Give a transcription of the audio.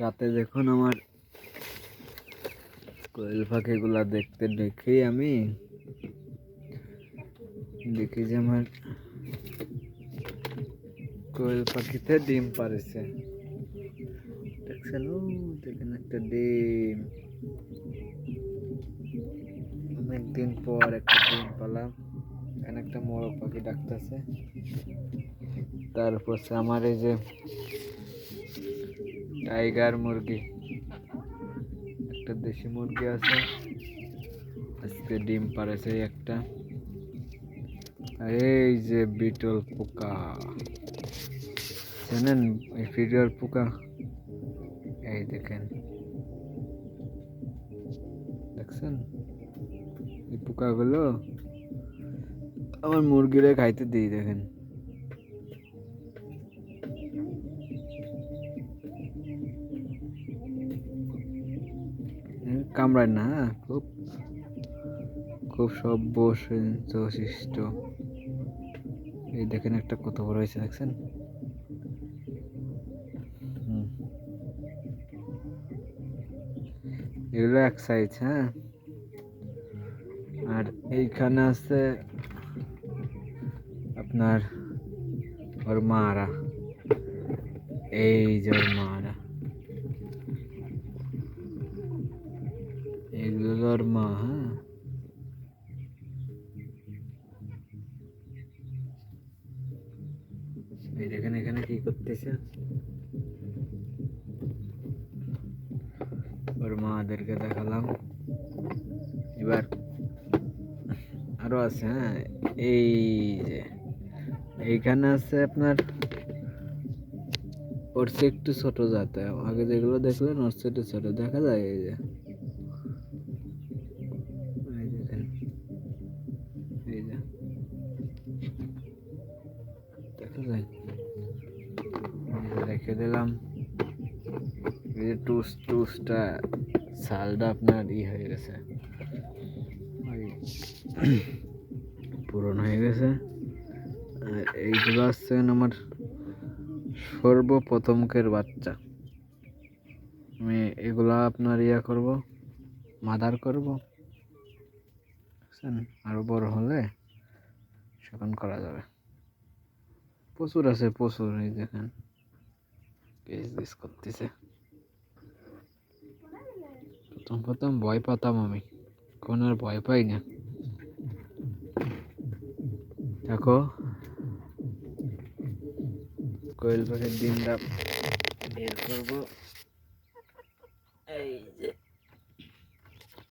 রাতে দেখুন আমার কোয়েল পাখিগুলা দেখতে দেখেই আমি দেখি যে আমার কোয়েল পাখিতে ডিম পারেছে দেখছেন? দেখেন একটা ডিম। অনেকদিন পর একটা ডিম পালাম। এখানে একটা মোরগ পাখি ডাকতেছে। তারপর আমার এই যে টাইগার মুরগি। একটা দেশি মুরগি আছে। আজকে ডিম পারেছে একটা। এই যে বিটল পোকা। জানেন এই বিটল পোকা? এই দেখেন। দেখছেন? এই পোকাগুলো? আমার মুরগিরে খাইতে দিই, দেখেন। কামড়ায় না হ্যাঁ, খুব খুব সভ্য শিষ্ট এই দেখেন একটা কত বড় হয়েছে দেখছেন? এগুলো এক সাইজ হ্যাঁ? আর এইখানে আছে আপনার ওর মারা। এই যে মারা দেখেন এখানে কি করতেছে? ওর মাদেরকে দেখালাম। এবার আরও আছে হ্যাঁ এই যে, এইখানে আছে আপনার, ওর একটু ছোট যাতে আগে যেগুলো দেখলেন, ওর একটু ছোট। দেখা যায় এই যে রেখে দিলাম। টুস টুসটা সালটা আপনার ই হয়ে গেছে। পূরণ হয়ে গেছে। আর এইগুলো আসছে আমার সর্বপ্রথমকের বাচ্চা। আমি এগুলা আপনার ইয়া করব, মাদার করব। বুঝছেন? আরও বড় হলে সেখান করা যাবে। প্রচুর আছে, প্রচুর, এই দেখেন। কেস করতেছে। প্রথম প্রথম ভয় পাতাম আমি। কোন আর ভয় পাই না। দেখো। কোয়েল পাখির ডিমটা বের করব। এই যে।